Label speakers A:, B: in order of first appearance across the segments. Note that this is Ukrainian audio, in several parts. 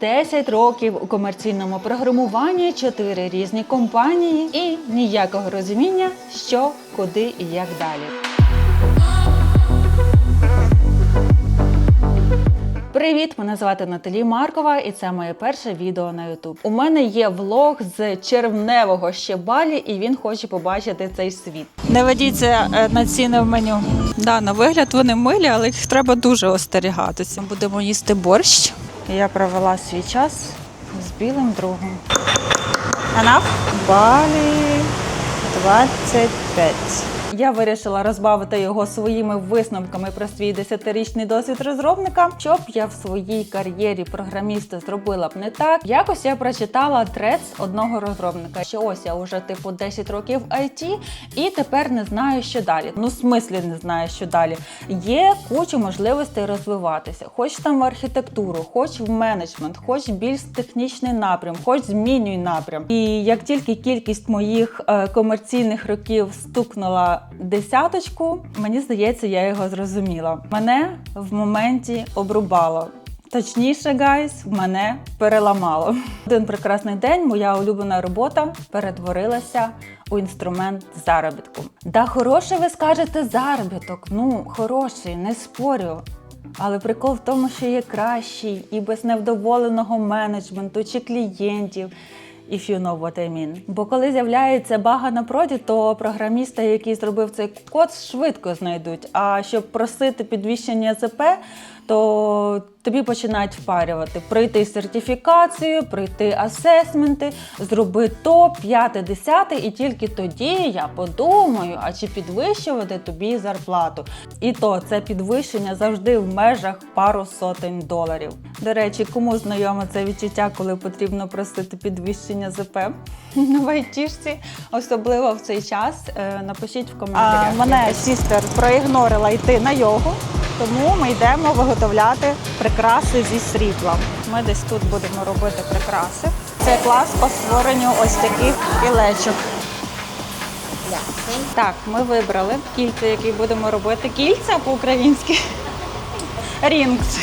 A: 10 років у комерційному програмуванні, 4 різні компанії і ніякого розуміння, що, куди і як далі. Привіт! Мене звати Наталі Маркова, і це моє перше відео на YouTube. У мене є влог з червневого ще балі, і він хоче побачити цей світ.
B: Не ведіться е, на ціни в меню. Да, на вигляд вони милі, але їх треба дуже остерігатися. Будемо їсти борщ.
A: Я провела свій час з білим другом.
B: Enough?
A: Балі 25. Я вирішила розбавити його своїми висновками про свій 10-річний досвід розробника. Щоб я в своїй кар'єрі програміста зробила б не так. Якось я прочитала трец одного розробника, що ось я вже типу 10 років IT і тепер не знаю, що далі. Ну, в смислі не знаю, що далі. Є куча можливостей розвиватися, хоч там в архітектуру, хоч в менеджмент, хоч більш технічний напрям, хоч змінюй напрям. І як тільки кількість моїх е, комерційних років стукнула десяточку, мені здається, я його зрозуміла. Мене в моменті обрубало. Точніше, гайс, мене переламало. Один прекрасний день моя улюблена робота перетворилася у інструмент заробітку. Да, хороший, ви скажете заробіток. Ну, хороший, не спорю. Але прикол в тому, що є кращий і без невдоволеного менеджменту чи клієнтів. If you know what I mean. Бо коли з'являється бага на проді, то програміста, який зробив цей код, швидко знайдуть. А щоб просити підвищення ЦП, то тобі починають впарювати. Пройти сертифікацію, пройти асесменти, зроби то, п'яте, десяте, і тільки тоді я подумаю, а чи підвищувати тобі зарплату. І то це підвищення завжди в межах пару сотень доларів. До речі, кому знайоме це відчуття, коли потрібно просити підвищення ЗП в айтішці, особливо в цей час. Е, Напишіть в
B: А, мене сістер проігнорила йти на йогу, тому ми йдемо виготовляти прикраси зі срібла. Ми десь тут будемо робити прикраси. Це клас по створенню ось таких кілечок.
A: Так, ми вибрали кільця, які будемо робити. Кільця по-українськи. Рінгс.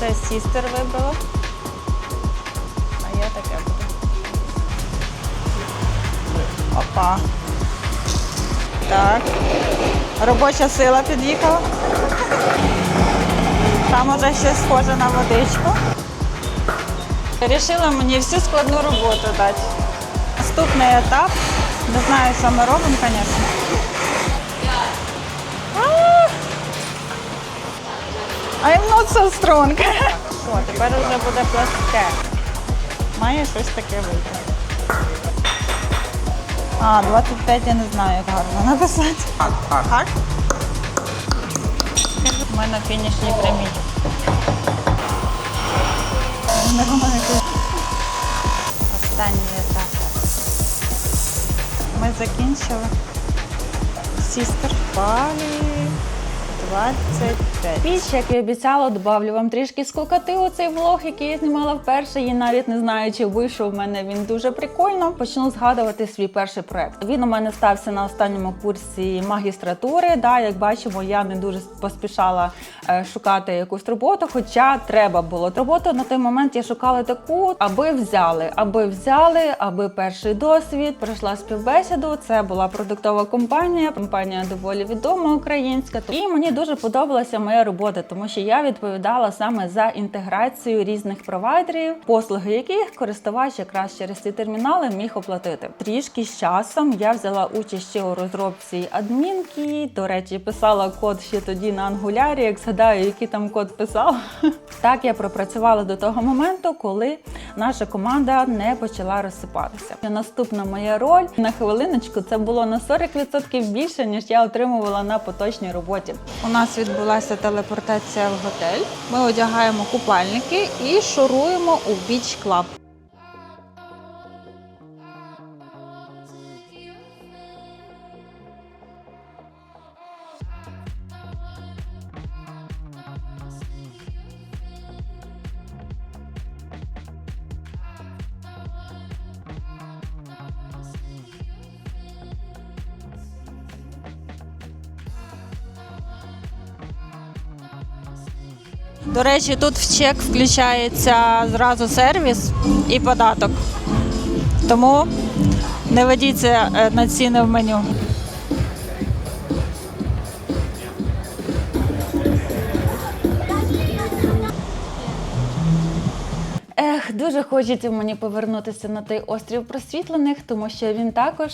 A: Це сістер вибрала. А я таке буду.
B: Опа. Так. Робоча сила під'їхала. Там уже щось схоже на водичку. Рішила мені всю складну роботу дати. Наступний етап. Не знаю, що ми робимо, звісно. I'm not so strong. Що, тепер вже буде пласке. Має щось таке вийти. А, 25 я не знаю, як гарно написати. Хак? Ми на фінішній прямій. Не знаю, Останній етап. Ми закінчили. Сістер Палі 25.
A: Піч, як і обіцяла, добавлю вам трішки скукати у цей влог, який я знімала вперше. І навіть не знаю, чи вийшов у мене він дуже прикольно. Почну згадувати свій перший проект. Він у мене стався на останньому курсі магістратури. Да, як бачимо, я не дуже поспішала шукати якусь роботу, хоча треба було. Роботу на той момент я шукала таку, аби взяли, аби взяли, аби перший досвід. Пройшла співбесіду. Це була продуктова компанія. Компанія доволі відома українська. І мені дуже подобалася моя робота, тому що я відповідала саме за інтеграцію різних провайдерів, послуги яких користувач якраз через ці термінали міг оплатити. Трішки з часом я взяла участь ще у розробці адмінки. До речі, писала код ще тоді на ангулярі. Як згадаю, який там код писав. Так я пропрацювала до того моменту, коли наша команда не почала розсипатися. Наступна моя роль на хвилиночку це було на 40% більше, ніж я отримувала на поточній роботі.
B: У нас відбулася телепортація в готель. Ми одягаємо купальники і шуруємо у біч клаб. До речі, тут в чек включається зразу сервіс і податок. Тому не ведіться е, на ціни в меню.
A: Ех, дуже хочеться мені повернутися на той острів просвітлених, тому що він також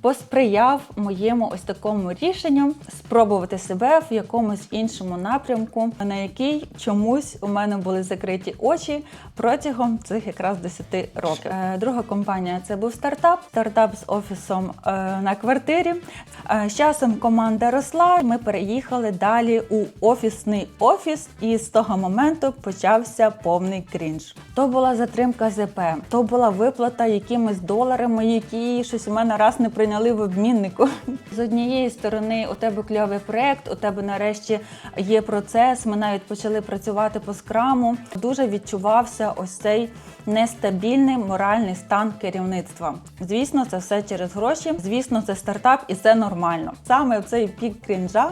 A: посприяв моєму ось такому рішенню спробувати себе в якомусь іншому напрямку, на який чомусь у мене були закриті очі протягом цих якраз 10 років. Е, Друга компанія це був стартап, стартап з офісом е, на квартирі. Е, З часом команда росла. Ми переїхали далі у офісний офіс, і з того моменту почався повний крінж. То була затримка ЗП, то була виплата якимись доларами, які щось у мене раз не прийняли в обміннику. З однієї сторони, у тебе кльовий проект, у тебе нарешті є процес. Ми навіть почали працювати по скраму. Дуже відчувався ось цей нестабільний моральний стан керівництва. Звісно, це все через гроші. Звісно, це стартап і це нормально. Саме цей пік крінжа.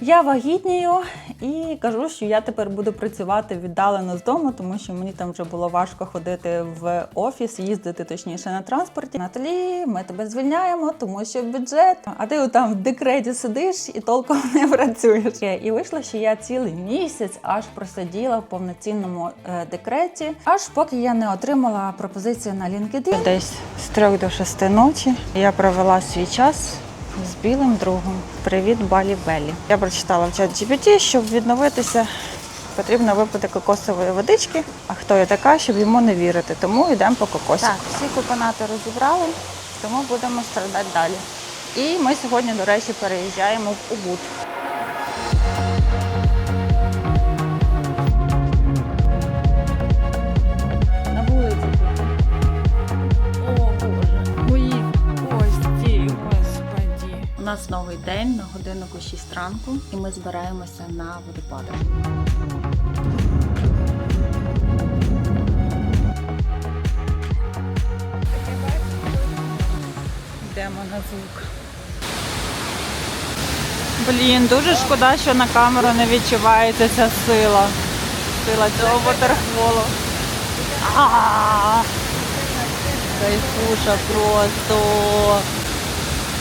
A: Я вагітнію і кажу, що я тепер буду працювати віддалено з дому, тому що мені там вже було важко ходити в офіс, їздити точніше на транспорті. Наталі, ми тебе звільняємо, тому що бюджет. А ти там в декреті сидиш і толком не працюєш. І вийшло, що я цілий місяць аж просиділа в повноцінному е, декреті, аж поки я не отримала пропозицію на LinkedIn. Десь з трьох до шести ночі я провела свій час з білим другом. Привіт, Балі Белі. Я прочитала в чат GPT, щоб відновитися, потрібно випити кокосової водички. А хто я така, щоб йому не вірити? Тому йдемо по кокосі. Так, всі купонати розібрали, тому будемо страдати далі. І ми сьогодні, до речі, переїжджаємо в Убуд. Нас новий день на годиннику 6 ранку, і ми збираємося на водопадах. Йдемо на звук.
B: Блін, дуже шкода, що на камеру не відчувається сила. Сила цього вотерфолу. Кайфуша просто.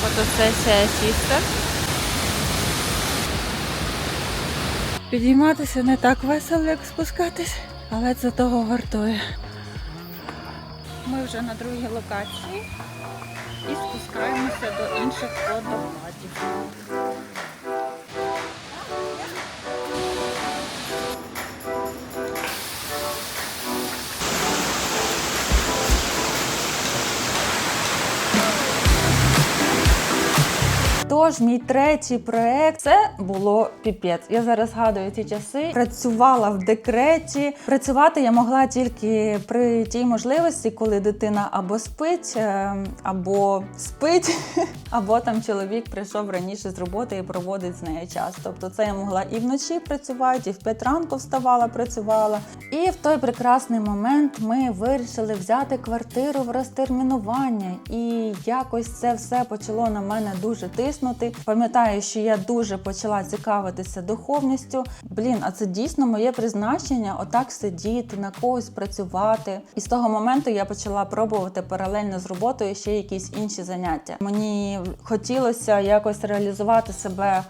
B: Фотосесія сістер. Підійматися не так весело, як спускатись, але це того вартує.
A: Ми вже на другій локації і спускаємося до інших водопадів. Тож, мій третій проект це було піпець. Я зараз згадую ті часи. Працювала в декреті. Працювати я могла тільки при тій можливості, коли дитина або спить, е, або спить, або там чоловік прийшов раніше з роботи і проводить з нею час. Тобто, це я могла і вночі працювати, і в 5 ранку вставала, працювала. І в той прекрасний момент ми вирішили взяти квартиру в розтермінування. І якось це все почало на мене дуже тиснути. Пам'ятаю, що я дуже почала цікавитися духовністю. Блін, а це дійсно моє призначення отак сидіти, на когось працювати. І з того моменту я почала пробувати паралельно з роботою ще якісь інші заняття. Мені хотілося якось реалізувати себе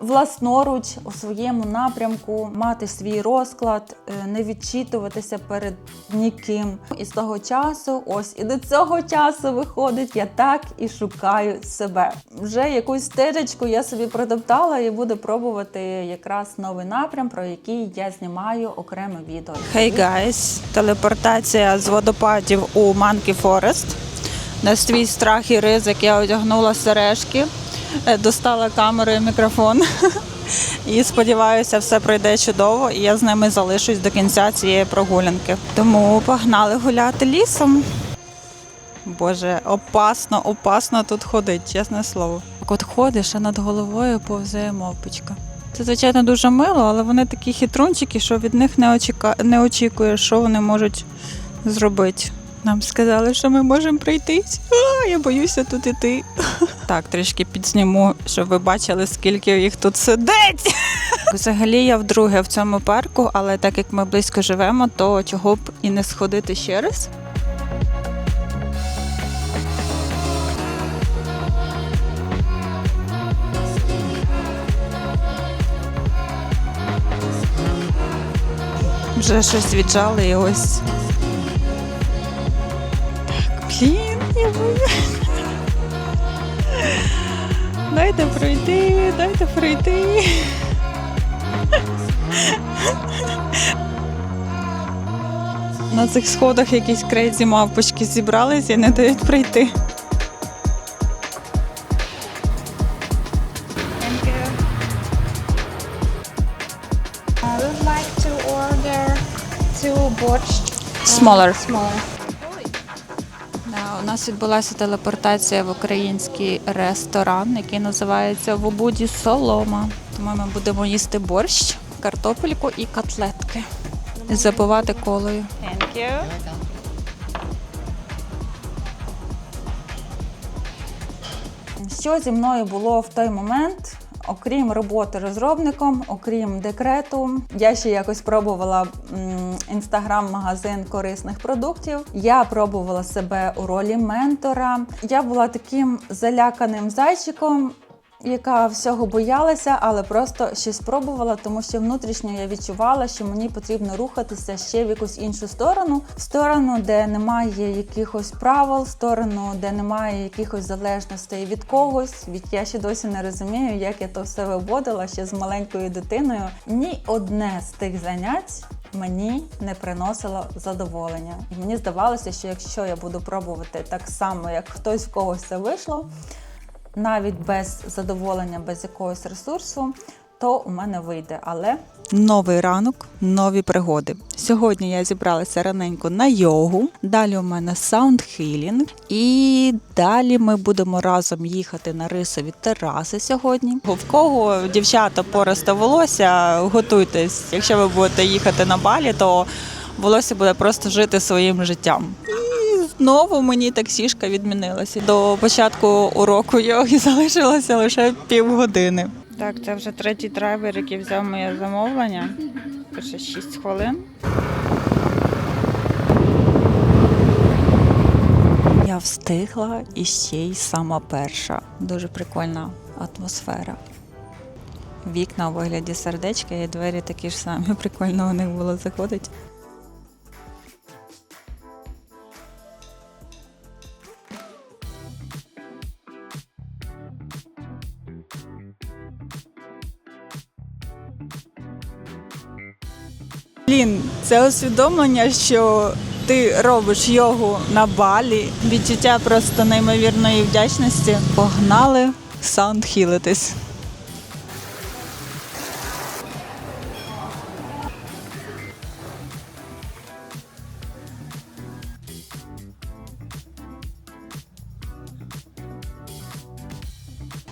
A: власноруч у своєму напрямку, мати свій розклад, е, не відчитуватися перед ніким. І з того часу, ось і до цього часу виходить, я так і шукаю себе. Вже якусь стежечку я собі протоптала і буду пробувати якраз новий напрям, про який я знімаю окреме відео.
B: Hey guys! Телепортація з водопадів у Monkey Forest. На свій страх і ризик я одягнула сережки, достала камеру і мікрофон. І сподіваюся, все пройде чудово, і я з ними залишусь до кінця цієї прогулянки. Тому погнали гуляти лісом. Боже, опасно, опасно тут ходить, чесне слово. От ходиш, а над головою повзає мавпочка. Це, звичайно, дуже мило, але вони такі хитрунчики, що від них не, очіка... не очікуєш, що вони можуть зробити. Нам сказали, що ми можемо пройтись. А, я боюся тут іти. Так, трішки підсніму, щоб ви бачили, скільки їх тут сидить. Взагалі я вдруге в цьому парку, але так як ми близько живемо, то чого б і не сходити ще раз. Вже щось віджали і ось. Боюсь. Дайте пройти, дайте пройти. На цих сходах якісь крейзі мавпочки зібрались і не дають пройти.
C: Borscht.
B: Smaller.
C: Smaller.
B: У нас відбулася телепортація в український ресторан, який називається в Обуді Солома. Тому ми будемо їсти борщ, картопельку і котлетки. І запивати колою. Thank you.
A: Що зі мною було в той момент? Окрім роботи розробником, окрім декрету, я ще якось пробувала інстаграм-магазин корисних продуктів. Я пробувала себе у ролі ментора. Я була таким заляканим зайчиком, яка всього боялася, але просто щось пробувала, тому що внутрішньо я відчувала, що мені потрібно рухатися ще в якусь іншу сторону, в сторону, де немає якихось правил, в сторону, де немає якихось залежностей від когось. Від я ще досі не розумію, як я то все виводила ще з маленькою дитиною. Ні одне з тих занять. Мені не приносило задоволення, і мені здавалося, що якщо я буду пробувати так само, як хтось в когось це вийшло, навіть без задоволення, без якогось ресурсу, то у мене вийде. Але
B: Новий ранок, нові пригоди. Сьогодні я зібралася раненько на йогу. Далі у мене саундхілінг. І далі ми будемо разом їхати на рисові тераси сьогодні. В кого дівчата поросте волосся, готуйтесь. Якщо ви будете їхати на балі, то волосся буде просто жити своїм життям. Знову мені таксішка відмінилася. До початку уроку йоги залишилося лише півгодини. Так, це вже третій драйвер, який взяв моє замовлення. Пише 6 хвилин. Я встигла і ще й сама перша. Дуже прикольна атмосфера. Вікна у вигляді сердечка і двері такі ж самі. Прикольно у них було заходити. Це усвідомлення, що ти робиш йогу на балі. Відчуття просто неймовірної вдячності. Погнали саундхілитись.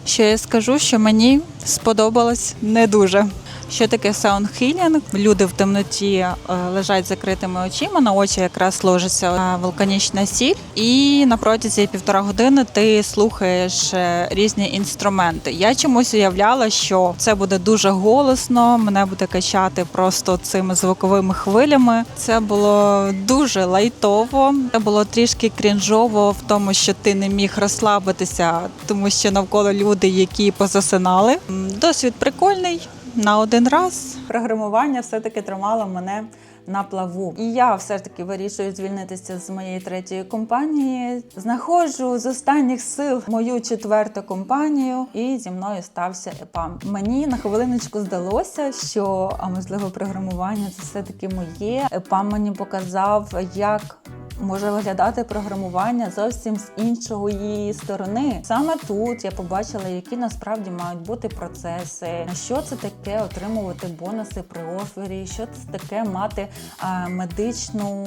B: Що я скажу, що мені сподобалось не дуже. Що таке саундхілінг? Люди в темноті е, лежать закритими очима, на очі якраз ложиться е, вулканічна сіль, і на протязі півтора години ти слухаєш е, різні інструменти. Я чомусь уявляла, що це буде дуже голосно, мене буде качати просто цими звуковими хвилями. Це було дуже лайтово. Це було трішки крінжово в тому, що ти не міг розслабитися, тому що навколо люди, які позасинали. Досвід прикольний на один раз.
A: програмування все-таки тримало мене на плаву. І я все ж таки вирішую звільнитися з моєї третьої компанії. Знаходжу з останніх сил мою четверту компанію, і зі мною стався ЕПАМ. Мені на хвилиночку здалося, що а можливо програмування це все таки моє. ЕПАМ мені показав, як може виглядати програмування зовсім з іншої сторони. Саме тут я побачила, які насправді мають бути процеси, на що це таке отримувати бонуси при офері, що це таке мати а, медичну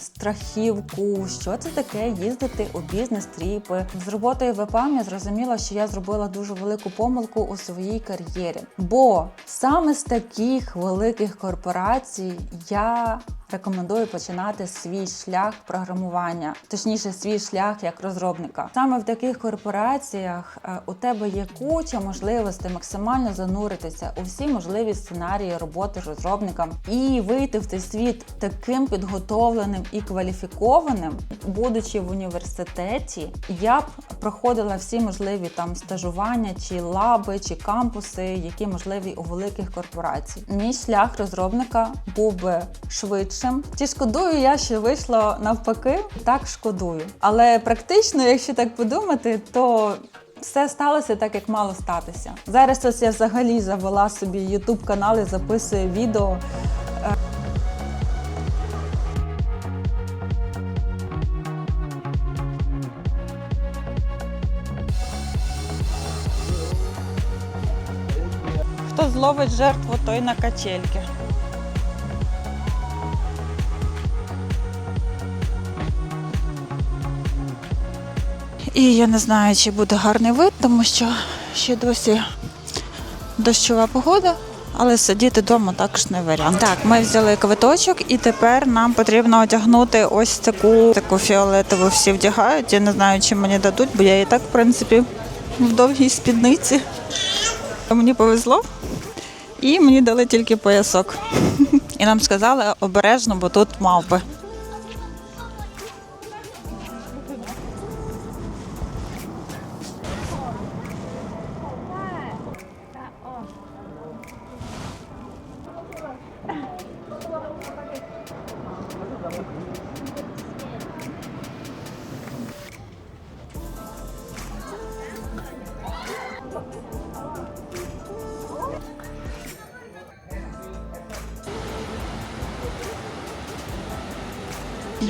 A: страхівку, що це таке їздити у бізнес-тріпи. З роботою в я зрозуміла, що я зробила дуже велику помилку у своїй кар'єрі, бо саме з таких великих корпорацій я рекомендую починати свій шлях програмування, точніше, свій шлях як розробника. Саме в таких корпораціях е, у тебе є куча можливостей максимально зануритися у всі можливі сценарії роботи з розробником і вийти в цей світ таким підготовленим і кваліфікованим, будучи в університеті, я б проходила всі можливі там стажування, чи лаби, чи кампуси, які можливі у великих корпорацій. Мій шлях розробника був би швидшим. Чи шкодую я, що вийшло навпаки? Так шкодую. Але практично, якщо так подумати, то все сталося так, як мало статися. Зараз ось я взагалі завела собі YouTube канал і записую відео.
B: Хто зловить жертву, той на качельки. І я не знаю, чи буде гарний вид, тому що ще досі дощова погода. Але сидіти вдома також не варіант. Так, ми взяли квиточок, і тепер нам потрібно одягнути ось таку таку фіолетову. Всі вдягають. Я не знаю, чи мені дадуть, бо я і так, в принципі, в довгій спідниці. Мені повезло, і мені дали тільки поясок. І нам сказали обережно, бо тут мавпи.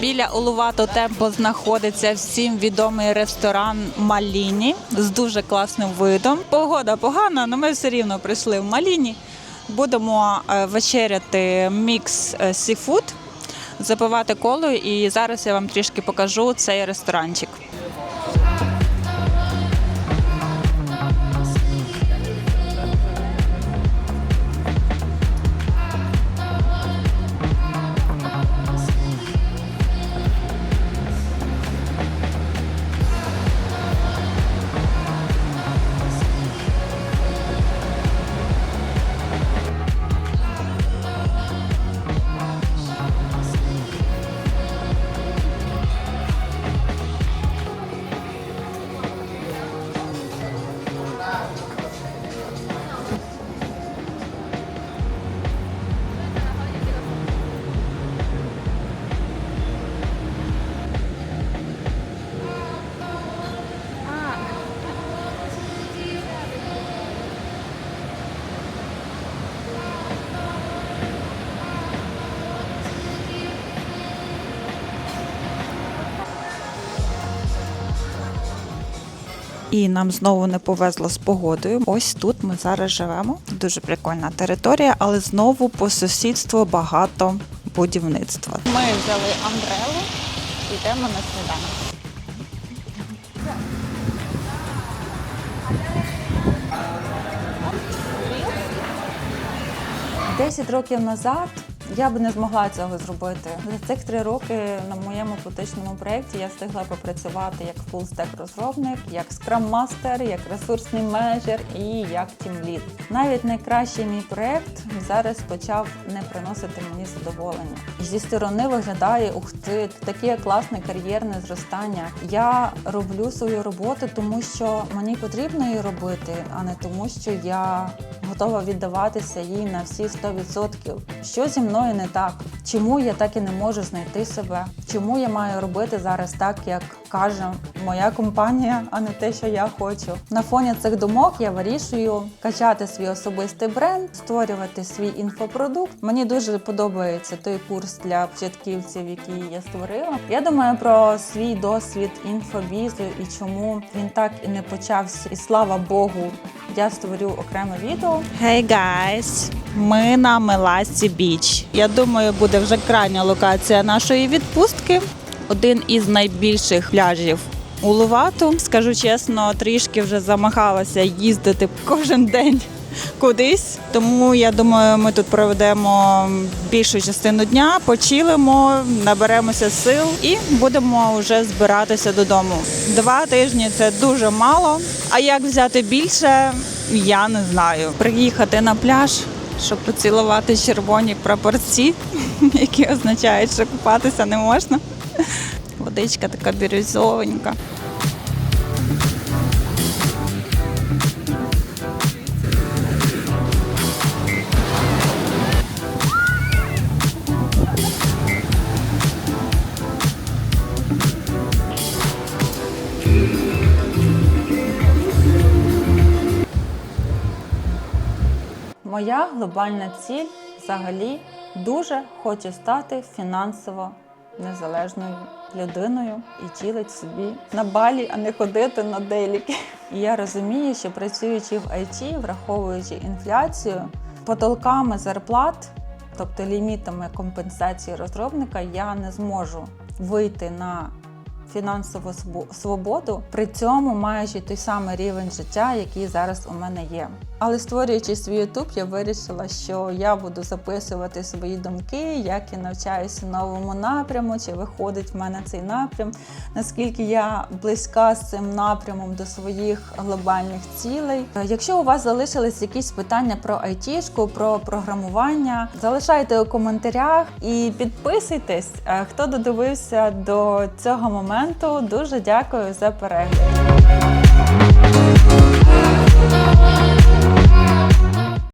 B: Біля Улувато Темпо знаходиться всім відомий ресторан Маліні з дуже класним видом. Погода погана, але ми все рівно прийшли в Маліні. Будемо е, вечеряти мікс е, сіфуд, запивати колою, і зараз я вам трішки покажу цей ресторанчик. І нам знову не повезло з погодою. Ось тут ми зараз живемо. Дуже прикольна територія, але знову по сусідству багато будівництва. Ми взяли амбрелу, йдемо на сніданок.
A: Десять років назад я б не змогла цього зробити. За цих три роки на моєму поточному проєкті я встигла попрацювати як фулстек розробник, як скрам-мастер, як ресурсний менеджер і як тімлід. Навіть найкращий мій проєкт зараз почав не приносити мені задоволення. Зі сторони виглядає ух ти, таке класне кар'єрне зростання. Я роблю свою роботу, тому що мені потрібно її робити, а не тому, що я готова віддаватися їй на всі 100%. Що зі мною не так? Чому я так і не можу знайти себе? Чому я маю робити зараз так, як каже моя компанія, а не те, що я хочу? На фоні цих думок я вирішую качати свій особистий бренд, створювати свій інфопродукт. Мені дуже подобається той курс для початківців, який я створила. Я думаю про свій досвід інфобізу і чому він так і не почався. І слава Богу, я створю окреме відео.
B: Hey guys! Ми на Меласі Біч. Я думаю, буде вже крайня локація нашої відпустки. Один із найбільших пляжів Улувату. Скажу чесно, трішки вже замахалася їздити кожен день кудись. Тому я думаю, ми тут проведемо більшу частину дня, почилимо, наберемося сил і будемо вже збиратися додому. Два тижні це дуже мало. А як взяти більше, я не знаю. Приїхати на пляж, щоб поцілувати червоні прапорці, які означають, що купатися не можна. Водичка така бірюзовенька.
A: Моя глобальна ціль взагалі дуже хочу стати фінансово незалежною людиною і тілить собі на балі, а не ходити на деліки. І я розумію, що працюючи в IT, враховуючи інфляцію, потолками зарплат, тобто лімітами компенсації розробника, я не зможу вийти на фінансову свободу, при цьому маючи той самий рівень життя, який зараз у мене є. Але створюючи свій YouTube, я вирішила, що я буду записувати свої думки, як я навчаюся новому напряму, чи виходить в мене цей напрям, наскільки я близька з цим напрямом до своїх глобальних цілей. Якщо у вас залишились якісь питання про айтішку, про програмування, залишайте у коментарях і підписуйтесь. Е, Хто додивився до цього моменту, дуже дякую за перегляд.